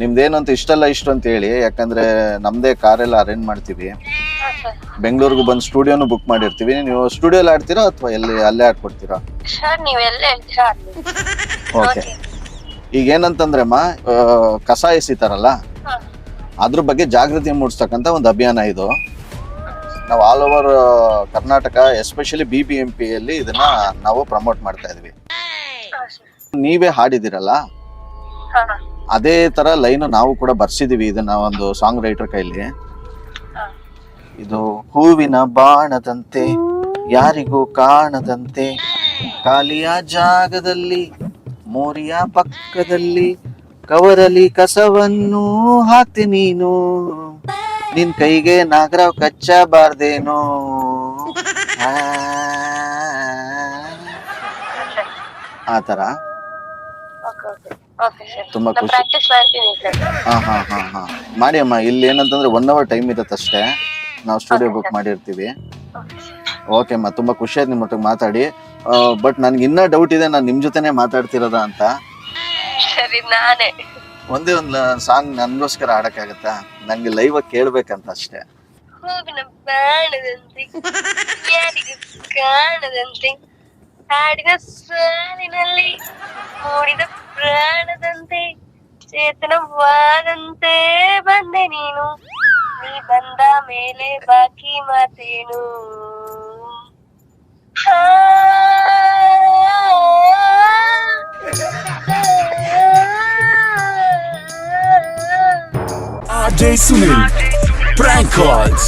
ನಿಮ್ದೇನಂತ ಇಷ್ಟಲ್ಲ ಇಷ್ಟು ಅಂತ ಹೇಳಿ ಯಾಕಂದ್ರೆ ನಮ್ದೇ ಕಾರೆಲ್ಲ ಅರೇಂಜ್ ಮಾಡ್ತೀವಿ. ಬೆಂಗಳೂರಿಗೂ ಬಂದು ಸ್ಟುಡಿಯೋನು ಬುಕ್ ಮಾಡಿರ್ತೀವಿ. ನೀವು ಸ್ಟುಡಿಯೋಲಿ ಆಡ್ತೀರಾ ಅಥವಾ ಎಲ್ಲಿ ಅಲ್ಲೇ ಆಡ್ಕೊಡ್ತೀರಾ? ಸರ್ ನೀವ್ ಎಲ್ಲ ಹೇಳ್ತೀರಾ ಅಲ್ಲಿ ಓಕೆ ಈಗ ಏನಂತಂದ್ರೆ ಅಮ್ಮ ಕಸ ಎಸಿತಾರಲ್ಲ? ಅದ್ರ ಬಗ್ಗೆ ಜಾಗೃತಿ ಮೂಡಿಸ್ತಕ್ಕಂಥ ಒಂದು ಅಭಿಯಾನ ಇದು. ನಾವು all over Karnataka especially B B M ಪಿಯಲ್ಲಿ ಇದನ್ನ ನಾವು ಪ್ರಮೋಟ್ ಮಾಡ್ತಾ ಇದ್ವಿ. ನೀವೇ ಹಾಡಿದಿರಲ್ಲ ಅದೇ ತರ ಲೈನ್ ನಾವು ಕೂಡ ಬರ್ಸಿದೀವಿ. ಇದನ್ನ ಒಂದು ಸಾಂಗ್ ರೈಟರ್ ಕೈಲಿ. ಇದು ಹೂವಿನ ಬಾಣದಂತೆ ಯಾರಿಗೂ ಕಾಣದಂತೆ ಖಾಲಿಯ ಜಾಗದಲ್ಲಿ ಮೋರಿಯ ಪಕ್ಕದಲ್ಲಿ ಕವರಲಿ ಕಸವನ್ನು ಹಾಕ್ತಿ ನೀನು. ನಿನ್ ಕೈಗೆ ನಾಗರಾವ್ ಕಚ್ಚಬಾರ್ದೇನೋ ಆ. ಆತರ ತರ ತುಂಬಾ ಖುಷಿ. ಹಾ ಹಾ ಹಾ ಹಾ. ಮಾಡಿ ಅಮ್ಮ ಇಲ್ಲಿ ಏನಂತಂದ್ರೆ ಒನ್ ಅವರ್ ಟೈಮ್ ಇರುತ್ತೆ ಅಷ್ಟೇ. ನಾವು ಸ್ಟುಡಿಯೋ ಬುಕ್ ಮಾಡಿರ್ತೀವಿ. ಓಕೆ ಅಮ್ಮ ತುಂಬಾ ಖುಷಿ ಆಯ್ತು ನಿಮ್ಮ ಒಟ್ಟಿಗೆ ಮಾತಾಡಿ ಬಟ್ ನನ್ಗೆ ಇನ್ನ ಡೌಟ್ ಇದೆ ನಾನು ನಿಮ್ ಜೊತೆನೆ ಮಾತಾಡ್ತಿರೋದ ಅಂತ. ಸರಿ ನಾನೇ. ಒಂದೇ ಒಂದು ಸಾಂಗ್ ನನ್ಗೋಸ್ಕರ ಆಡಕ್ಕಾಗತ್ತಾ ನಂಗೆ ಲೈವ್ ಆಗಿ ಕೇಳ್ಬೇಕಂತ ಅಷ್ಟೇ. ಹೂವಿನ ಬಾಣದಂತೆ ಯಾರಿಗೂ ಕಾಣದಂತೆ ಹಾಡಿನ ಸಾಲಿನಲ್ಲಿ ಮೂಡಿದ ಪ್ರಾಣದಂತೆ ಚೇತನವಾದಂತೆ ಬಂದೆ ನೀನು ನೀ ಬಂದ ಮೇಲೆ ಬಾಕಿ ಮಾತೇನು ಹಾ. RJ Sunil. Prank calls.